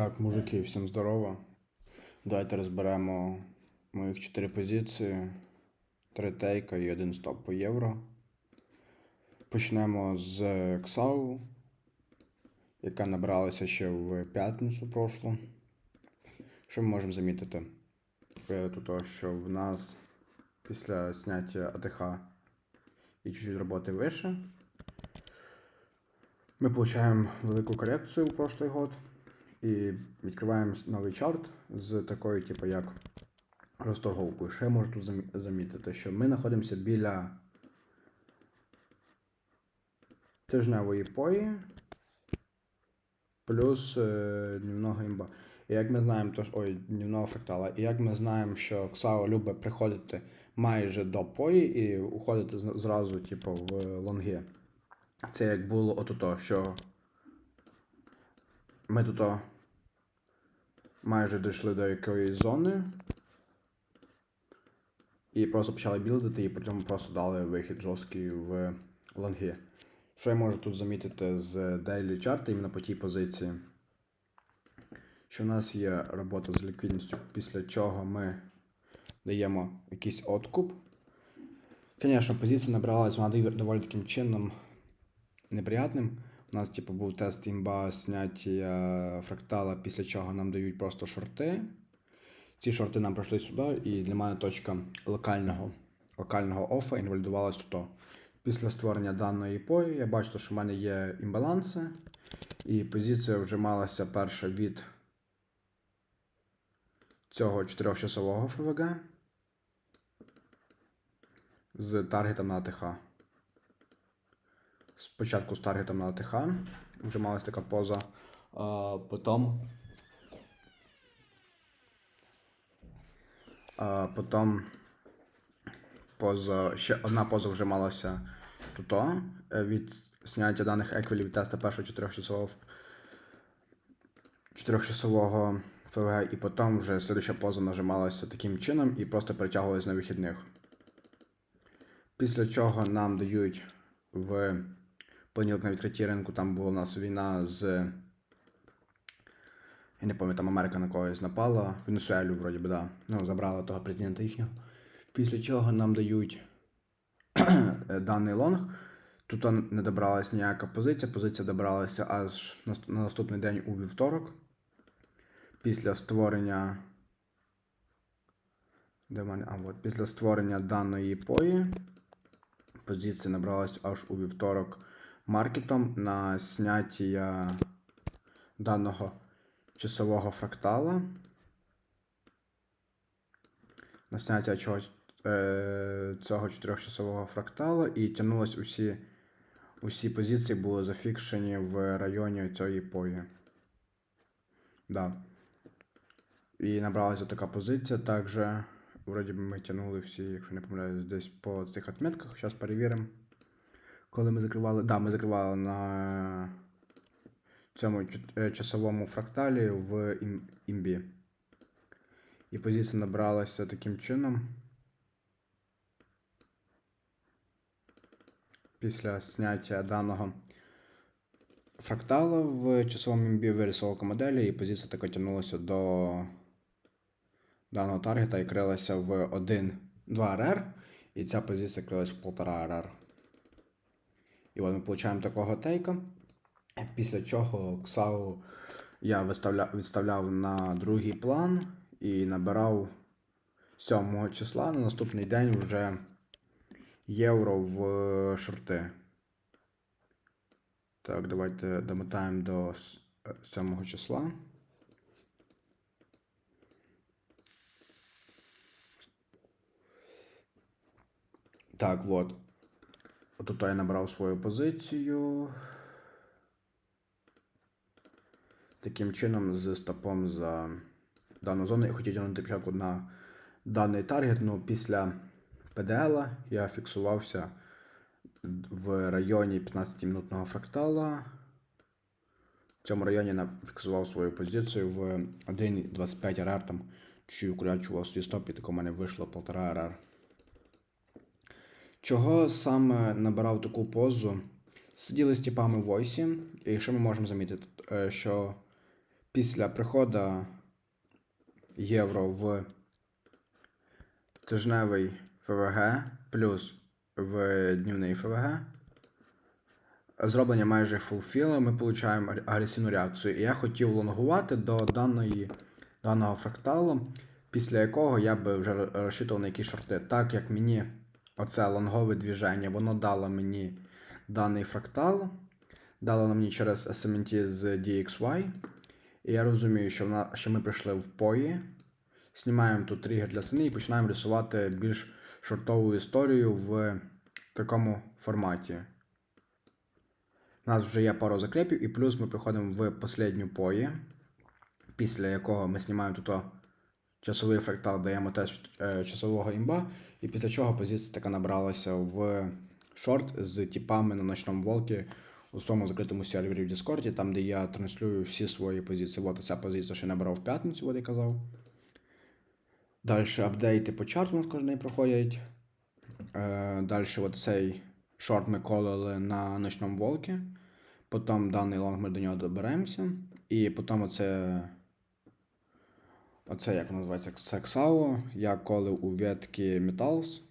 Так, мужики, всім здорово. Давайте розберемо моїх 4 позиції, 3 тейка і один стоп по євро. Почнемо з Ксау, яка набралася ще в п'ятницю прошлу. Що ми можемо замітити? Тут, що в нас після зняття АТХ і чуть-чуть роботи вище. Ми отримуємо велику корекцію у прошлий год і відкриваємо новий чарт з такою, типу, як розторговкою. Ще я можу тут замітити, що ми знаходимося біля тижневої пої плюс е, днівного імба. І як ми знаємо, то ж, ой, днівного фрактала, і як ми знаємо, що Ксао любить приходити майже до пої і уходити зразу, типу, в лонги. Це як було отото, що ми тут майже дійшли до якоїсь зони. І просто почали білдити, і потім просто дали вихід жорсткий в лонги. Що я можу тут замітити з Daily Chart іменно по тій позиції? Що в нас є робота з ліквідністю, після чого ми даємо якийсь откуп. Звісно, позиція набралась, вона доволі таким чином неприятним. У нас, типу, був тест імба зняття фрактала, після чого нам дають просто шорти. Ці шорти нам пройшли сюди, і для мене точка локального, локального офа інвалідувалась тут. Після створення даної пої я бачу, що в мене є імбаланси, і позиція вже малася перша від цього 4-часового ФВГ з таргетом на АТХ. Спочатку з таргетом на АТХ, вже малась така поза, а потім. А потім поза, ще одна поза вже малася тут е, від зняття даних еквілів від теста першого 4-часового 4-часового ФВГ, і потім вже слідуща поза нажималася таким чином і просто перетягувалась на вихідних. Після чого нам дають в понеділок на відкритті ринку, там була у нас війна з. Я не пам'ятаю, там Америка на когось напала, Венесуелю, вроді би, да. Ну, забрала того президента їхнього. Після чого нам дають даний лонг. Тут не добралась ніяка позиція. Позиція добралася аж на наступний день у вівторок. Після створення. Де мене? А, от. Після створення даної пої. Позиція набралась аж у вівторок маркетом на зняття даного часового фрактала. На зняття чогось, е, цього чотирьохчасового фрактала і тягнулось усі, усі позиції були зафікшені в районі цієї пої. Да. І набралася така позиція. Також, вроді би, ми тягнули всі, якщо не помиляюсь, десь по цих отметках. Зараз перевіримо. Коли ми закривали. Да, ми закривали на цьому е, часовому фракталі в ім- імбі. І позиція набралася таким чином. Після зняття даного фрактала в часовому імбі вирисовка моделі, і позиція така тягнулася до даного таргета і крилася в 1, 2 РР, і ця позиція крилась в 1,5 РР. І от ми отримуємо такого тейка. Після чого Ксау я виставля... відставляв на другий план і набирав 7 числа на наступний день вже євро в е, шорти. Так, давайте домотаємо до е, 7 числа. Так, от. Тут я набрав свою позицію. Таким чином, з стопом за дану зону я хотів тягнути початку на даний таргет. Ну, після ПДЛ я фіксувався в районі 15-минутного фрактала. В цьому районі я фіксував свою позицію в 1.25 РР, там чуть укорячував свій стоп, і так у мене вийшло 1,5 РР. Чого саме набирав таку позу? Сиділи з типами в войсі, і що ми можемо замітити? Е, Що після приходу євро в тижневий ФВГ плюс в днівний ФВГ. Зроблення майже фулфіла, ми отримуємо агресивну реакцію. І я хотів лонгувати до даної, даного фракталу, після якого я би вже розчитував на якісь шорти. Так як мені оце лонгове движення, воно дало мені даний фрактал, дало мені через SMT з DXY. І я розумію, що, вона, що ми прийшли в пої, знімаємо тут тригер для сини і починаємо рисувати більш шортову історію в такому форматі. У нас вже є пару закрепів, і плюс ми приходимо в последню пої, після якого ми знімаємо тут часовий фрактал, даємо теж е, часового імба, і після чого позиція така набралася в шорт з типами на ночному волкі у своєму закритому сервері в Дискорді, там, де я транслюю всі свої позиції. От ця позиція, я набрав в п'ятницю, от я казав. Далі апдейти по чарту у нас кожен день проходять. Е, Далі цей шорт ми колили на ночному волкі. Потім даний лонг ми до нього доберемося. І потім оце. Оце як називається Сексао. Я колив у ветки Metals.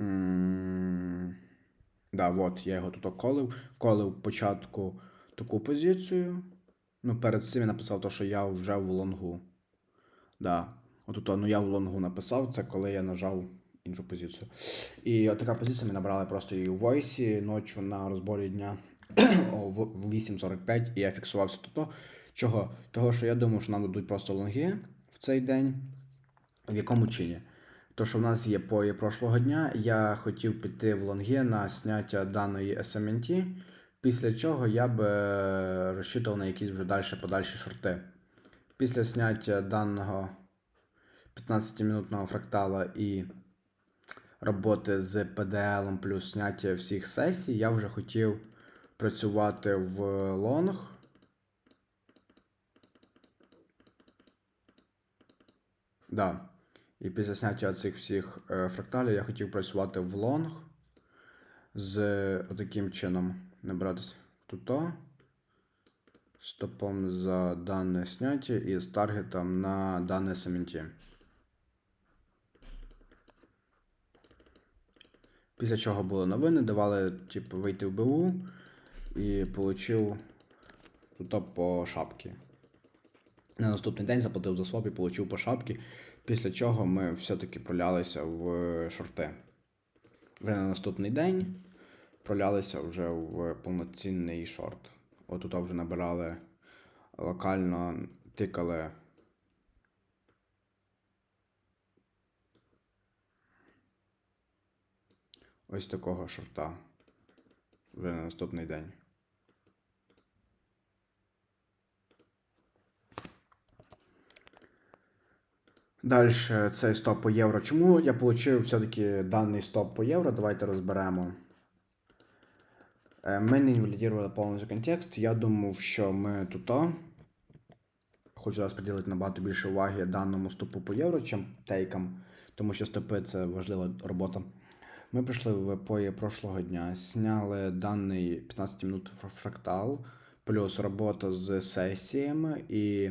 М, Да, от, я його тут колив. Колив початку таку позицію. Ну, перед цим я написав те, що я вже в лонгу. Да. От ну я в лонгу написав, це коли я нажав іншу позицію. І от така позиція ми набрали просто її у войсі ночі на розборі дня в в 8.45, і я фіксувався тут. Чого? Того, що я думав, що нам дадуть просто лонги в цей день. В якому чині? То, що в нас є пої прошлого дня, я хотів піти в лонги на зняття даної SMNT, після чого я б е, розчитував на якісь вже далі подальші шорти. Після зняття даного 15-минутного фрактала і роботи з PDL плюс зняття всіх сесій, я вже хотів працювати в лонг. Да. І після зняття цих всіх е, фракталів я хотів працювати в лонг з таким чином. Набратися тут. Стопом за дане зняття і з таргетом на дане сементі. Після чого були новини, давали типу, вийти в БУ і отримав тут по шапки. На наступний день заплатив за своп і отримав по шапки. Після чого ми все-таки пролялися в шорти. Вже на наступний день пролялися вже в повноцінний шорт. От тут вже набирали локально, тикали. Ось такого шорта вже на наступний день. Далі цей стоп по євро. Чому я отримав все-таки даний стоп по євро? Давайте розберемо. Е, Ми не інвалідували повністю контекст. Я думав, що ми тут. Хочу зараз приділити набагато більше уваги даному стопу по євро, чим тейкам, тому що стопи це важлива робота. Ми прийшли в пої прошлого дня, зняли даний 15 минут фрактал, плюс робота з сесіями, і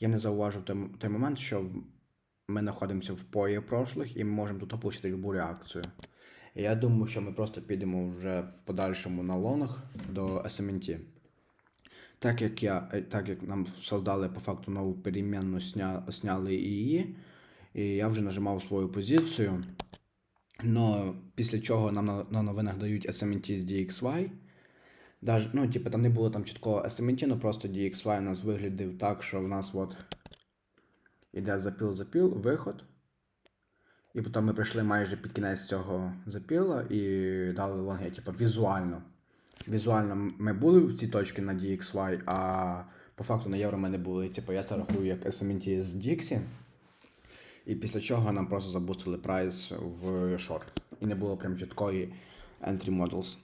я не зауважив той, той момент, що ми знаходимося в пої прошлих і ми можемо тут отримати любу реакцію. І я думаю, що ми просто підемо вже в подальшому на лонг до SMNT. Так як я, так як нам создали по факту нову перемінну, сня, сняли її, і я вже нажимав свою позицію. Но після чого нам на, на новинах дають SMNT з DXY. Даже, ну, типу, там не було там чіткого SMNT, ну просто DXY у нас виглядив так, що в нас от іде запіл-запіл, виход. І потім ми прийшли майже під кінець цього запіла і дали лонги, типу, візуально. Візуально ми були в цій точці на DXY, а по факту на євро ми не були. Типу, я це рахую як SMNT з Dixie. І після чого нам просто забустили прайс в шорт. І не було прям чіткої entry models.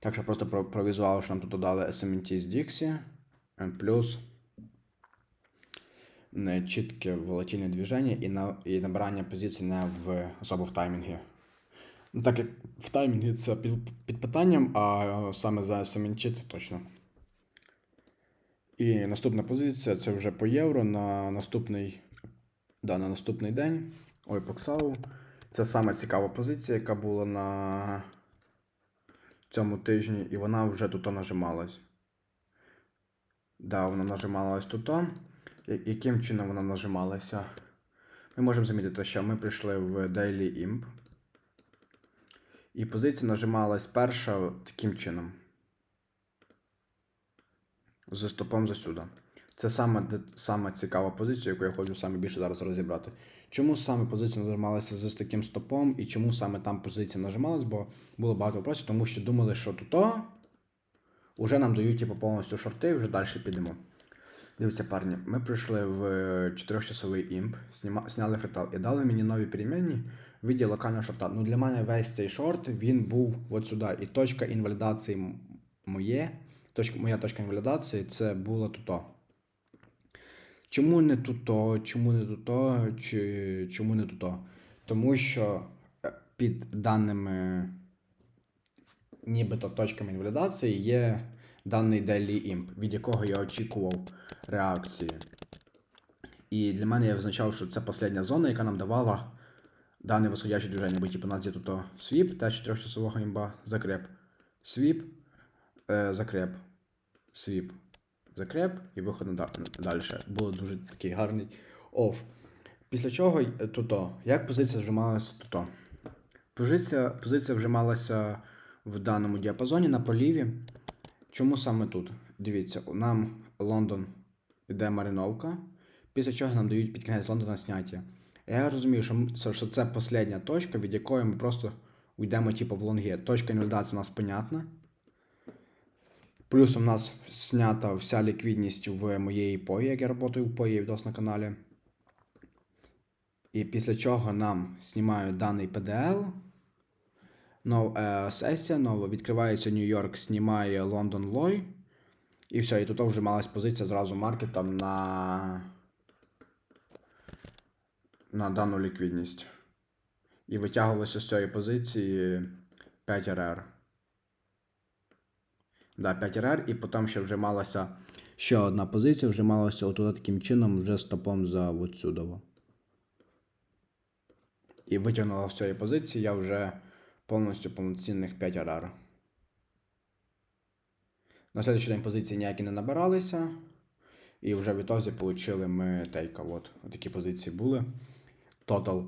Так що просто про, про візуал, що нам тут додали SMNT з Dixie. Плюс чітке волатильне движення і, на, і набирання позицій не в особо в таймінгі. Ну, так як в таймінгі це під, під питанням, а саме за SMNT це точно. І наступна позиція це вже по євро на наступний, да, на наступний день. Ой, по КСАУ. Це саме цікава позиція, яка була на цьому тижні, і вона вже тут нажималась. Да, вона нажималась тут. Яким чином вона нажималася? Ми можемо замітити, що ми прийшли в Daily Imp. І позиція нажималась перша таким чином. З стопом засюди. Це саме, саме цікава позиція, яку я хочу саме більше зараз розібрати. Чому саме позиція нажималася з таким стопом, і чому саме там позиція нажималась, бо було багато вопросів, тому що думали, що тут вже нам дають типу, повністю шорти, і вже далі підемо. Дивіться, парні, ми прийшли в 4-часовий імп, сніма, сняли фритал і дали мені нові перемінні в виді локального шорта. Ну для мене весь цей шорт він був от сюди. І точка інвалідації моє, точка, моя точка інвалідації це було тут. Чому не тут, чому не тут, чи чому не тут? Тому що е, під даними нібито точками інвалідації є даний Daily Imp, від якого я очікував реакції. І для мене я визначав, що це остання зона, яка нам давала дане восходяще движення. Бо типу, у нас є тут свіп, теж 4-часового імба, закреп, свіп, е, закреп, свіп, закреп і виход далі. Було дуже такий гарний оф. Після чого е, тут, як позиція вжималася тут? Позиція, позиція вжималася в даному діапазоні на проліві. Чому саме тут? Дивіться, нам Лондон іде мариновка, після чого нам дають під кінець Лондона сняття. Я розумію, що, це- що це остання точка, від якої ми просто уйдемо типу, в лонги. Точка інвалідації у нас понятна. Плюс у нас снята вся ліквідність в моєї пої, як я працюю в пої відос на каналі. І після чого нам знімають даний PDL. Нов, е, сесія нова, відкривається Нью-Йорк, знімає Лондон Лой. І все, і тут вже малась позиція зразу маркетом на, на дану ліквідність. І витягувалося з цієї позиції 5 РР. Да, 5 РР, і потім ще вже малася ще одна позиція, вже малася отут таким чином, вже стопом за от сюди. І витягнула з цієї позиції я вже повністю повноцінних 5 РР. На следующий день позиції ніякі не набиралися. І вже в ітозі отримали ми тейка. От, такі позиції були. Тотал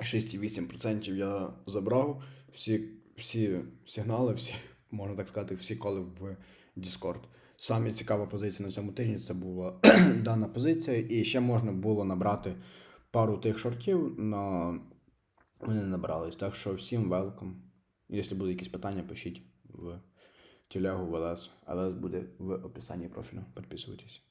6,8% я забрав. Всі, всі сигнали, всі, можна так сказати, всі коли в Discord. Саме цікава позиція на цьому тижні це була дана позиція. І ще можна було набрати пару тих шортів, але вони не набрались. Так що всім велком. Якщо будуть якісь питання, пишіть в телегу в ЛС. ЛС буде в описанні профілю. Підписуйтесь.